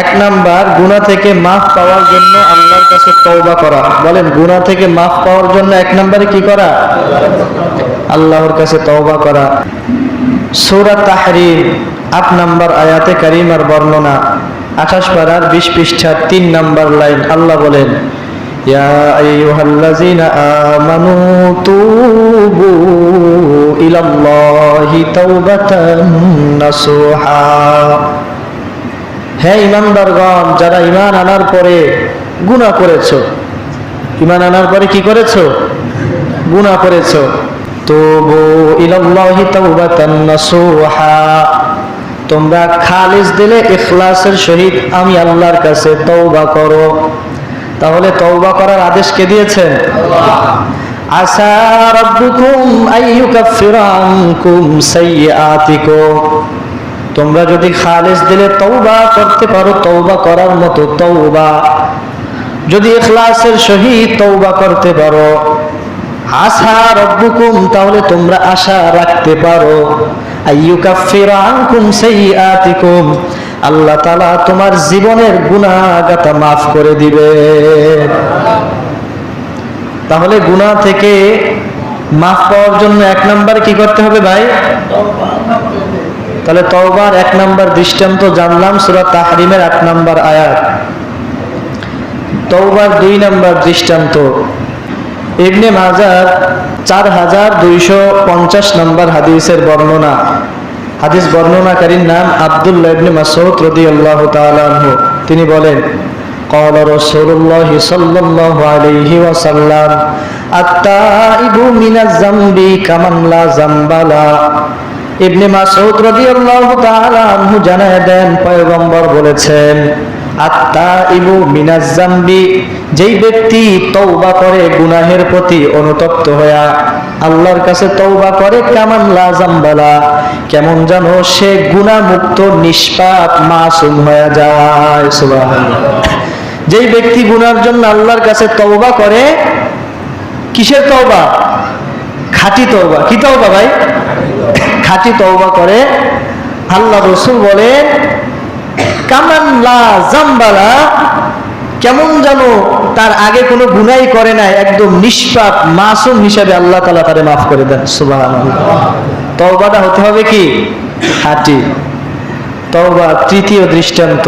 এক নাম্বার গুনাহ থেকে মাফ পাওয়ার জন্য আল্লাহর কাছে তওবা করা বলেন গুনাহ থেকে মাফ পাওয়ার জন্য এক নম্বরে কি করা আল্লাহর কাছে তওবা করা সূরা তাহরিম আট নাম্বার আয়াতে কারিমার বর্ণনা আঠাশ পারার বিশ পৃষ্ঠার তিন নাম্বার লাইন আল্লাহ বলেন يا أيها الذين آمنوا توبوا إلى الله توبة نصوحا হ্যাঁ ইমানদারগণ যারা ইমান আনার পরে গুনাহ করেছ। ইমান আনার পরে কি করেছ? গুনাহ করেছ। তবু ইলাল্লাহি তাওবাতান নাসুহা। তোমরা খালিস দিলে ইখলাসের সহিত আমি আল্লাহর কাছে তওবা করো। তাহলে তওবা করার আদেশ কে দিয়েছেন? আসা রাব্বুকুম আইয়ুকাফিরা আনকুম সাইয়্যাতিকুম। তোমরা যদি খালিস দিলে তওবা করতে পারো, তওবা করার মতো তওবা। যদি ইখলাসের সহিত তওবা করতে পারো, আশা রব্বুকুম, তাহলে তোমরা আশা রাখতে পারো। আইয়ুকাফিরা আনকুম সাইয়্যাতিকুম, আল্লাহ তাআলা তোমার জীবনের গুনাহগাতা মাফ করে দিবে। তাহলে গুনাহ থেকে মাফ পাওয়ার জন্য এক নাম্বার কি করতে হবে ভাই? তাহলে তওবার এক নাম্বার দৃষ্টান্ত জানলাম সূরা তাহরিমের এক নাম্বার আয়াত তওবার দুই নাম্বার দৃষ্টান্ত ইবনে মাজার চার হাজার দুইশো পঞ্চাশ নম্বর হাদিসের বর্ণনা হাদিস বর্ণনাকারীর নাম আব্দুল্লাহ ইবনে মাসউদ রাদিয়াল্লাহু তাআলা আনহু তিনি বলেন قال رسول الله صلى الله عليه وسلم التائب من الذنب كمن لا ذنب له ইবনে মাসউদ রাদিয়াল্লাহু তাআলা আনহু জানায় দেন, পয়গম্বর বলেছেন আত্মা ইবু মিনাজ জামবি, যেই ব্যক্তি তওবা করে গুনাহের প্রতি অনুতপ্ত হয়া আল্লাহর কাছে তওবা করে, কেমন লা জামবালা কেমন জানো সে গুনাহমুক্ত, নিষ্পাপ, মাসুম হয়ে যায়। সুবহানাল্লাহ। যেই ব্যক্তি গুনার জন্য আল্লাহর কাছে তওবা করে, কিসের তওবা? খাঁটি তওবা। কি তওবা ভাই? খাঁটি তওবা করে আল্লাহ রসুল বলেন কামান জাম্বালা, কেমন যেন তার আগে কোনো গুনাই করে নাই, একদম নিষ্পাপ, মাসুম হিসাবে আল্লাহ তালা তারে মাফ করে দেন। সুবাহ তওবাটা হতে হবে কি? খাঁটি। তওবা তৃতীয় দৃষ্টান্ত।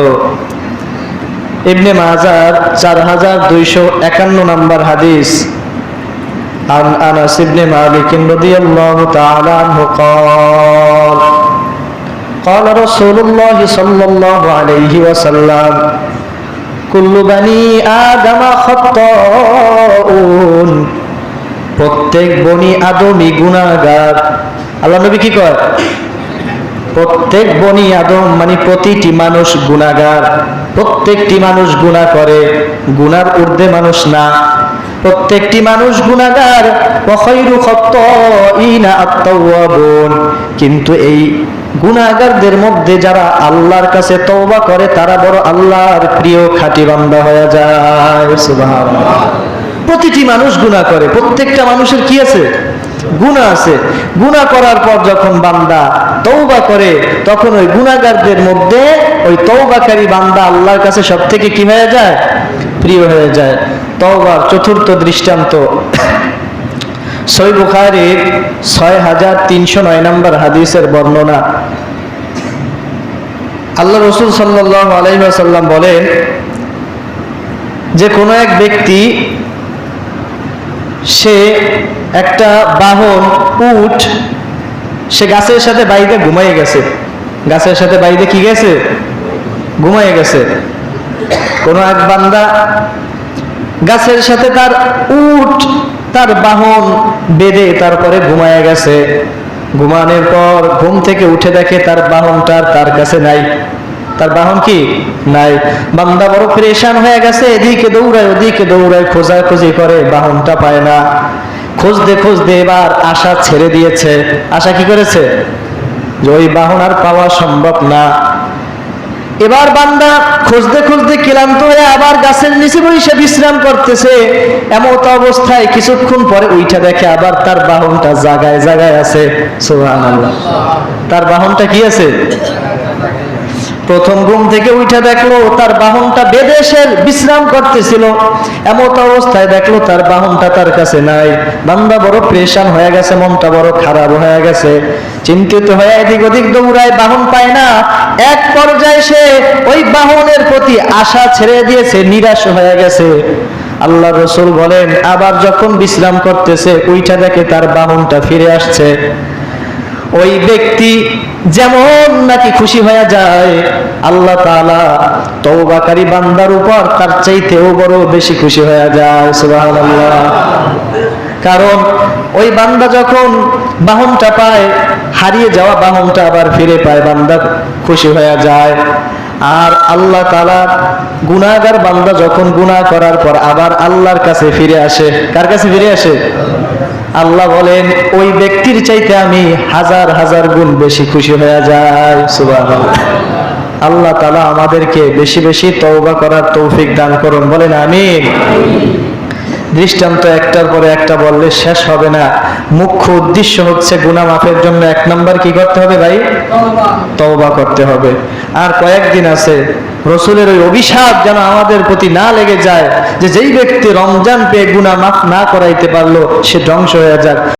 ইবনে মাজার চার হাজার দুইশো একান্ন নম্বর হাদিস। عن انس بن مالك رضي الله تعالى عنه قال قال رسول الله صلى الله عليه وسلم كل بني آدم خطاؤون প্রত্যেক বনি আদমি গুনাহগার আল্লাহ নবী কি কয় প্রত্যেক বনি আদম মানে প্রতিটি মানুষ গুনাহগার প্রত্যেকটি মানুষ গুনাহ করে গুনার ঊর্ধ্বে মানুষ না প্রত্যেকটি মানুষ আত-তাওয়াবুন। কিন্তু এই গুনাহগারদের মধ্যে যারা আল্লাহর কাছে তওবা করে, তারা বড় আল্লাহর প্রিয় খাটি বান্দা হয়ে যায়। প্রতিটি মানুষ গুনাহ করে। প্রত্যেকটা মানুষের কি আছে? গুনাহ আছে। গুনাহ করার পর যখন বান্দা তৌবা করে, তখন ওই গুনাহগারদের মধ্যে ওই তওবাকারী বান্দা আল্লাহর কাছে সব থেকে কি হয়ে যায়? প্রিয় হয়ে যায়। তওবার চতুর্থ দৃষ্টান্ত। সই বুখারির ছয় হাজার তিনশো নয় নম্বর হাদিসের বর্ণনা। আল্লাহ রসুল সাল্লাহ আলাইসাল্লাম বলেন, যে কোনো এক ব্যক্তি সে একটা বাহন উঠ সে গাছের সাথে বাইরে ঘুমাইয়ে গেছে। গাছের সাথে বাইরে কি গেছে? ঘুমাইয়ে গেছে। কোনো এক বান্দা গাছের সাথে তার উট, তার বাহন বেঁধে তারপরে ঘুমায় গেছে। ঘুমানোর পর ঘুম থেকে উঠে দেখে তার বাহনটার তার কাছে নাই। তার বাহন কি? নাই। বান্দা বড় পরেশান হয়ে গেছে, এদিকে দৌড়ায়, ওদিকে দৌড়ায় খোঁজাখুঁজি করে, বাহনটা পায় না। খুঁজতে খুঁজতে এবার আশা ছেড়ে দিয়েছে। আশা কি করেছে? যে ওই বাহন আর পাওয়া সম্ভব না। এবার বান্দা খুঁজতে খুঁজতে ক্লান্ত হয়ে আবার গাছের নিচে বসে বিশ্রাম করতেছে। এমত অবস্থায় কিছুক্ষণ পরে উইঠা দেখে আবার তার বাহনটা জাগায় জাগায় আছে। সোহান তার বাহনটা কি আছে? প্রথম ঘুম থেকে উঠে দেখল তার বাহনটা বেদে সে বিশ্রাম করতেছিল। এমত অবস্থায় দেখল তার বাহনটা তার কাছে নাই। বান্দা বড় প্রেশান হয়ে গেছে, মনটা বড় খারাপ হয়ে গেছে। চিন্তিত হয়ে এদিক ওদিক দৌড়ায়, বাহন পায় না। এক পর্যায়ে সে ওই বাহনের প্রতি আশা ছেড়ে দিয়েছে, নিরাশ হয়ে গেছে। আল্লাহ রসুল বলেন, আবার যখন বিশ্রাম করতেছে ওইটা দেখে তার বাহনটা ফিরে আসছে। ওই ব্যক্তি যেমন নাকি খুশি হয়ে যায়, আল্লাহ তাআলা তওবাকারী বান্দার উপর তার চাইতেও বড় বেশি খুশি হয়ে যায়, সুবহানাল্লাহ। কারণ ওই বান্দা যখন বাহনটা পায়, হারিয়ে যাওয়া বাহনটা আবার ফিরে পায়, বান্দা খুশি হয়ে যায়। আর আল্লাহ তালা গুনাহগার বান্দা যখন গুনাহ করার পর আবার আল্লাহর কাছে ফিরে আসে, কার কাছে ফিরে আসে? আল্লাহ বলেন, ওই ব্যক্তির চাইতে আমি হাজার হাজার গুণ বেশি খুশি হয়ে যাই। সুবাহ আল্লাহ তালা আমাদেরকে বেশি বেশি তওবা করার তৌফিক দান করুন। বলেন, আমিন। দৃষ্টান্ত একটার পরে একটা বললে শেষ হবে না। মুখ্য উদ্দেশ্য হচ্ছে গুনা মাফের জন্য এক নাম্বার কি করতে হবে ভাই? তওবা করতে হবে। আর কয়েকদিন আছে, রসুলের ওই অভিশাপ যেন আমাদের প্রতি না লেগে যায়, যে যেই ব্যক্তি রমজান পেয়ে গুনা মাফ না করাইতে পারল, সে ধ্বংস হয়ে যাক।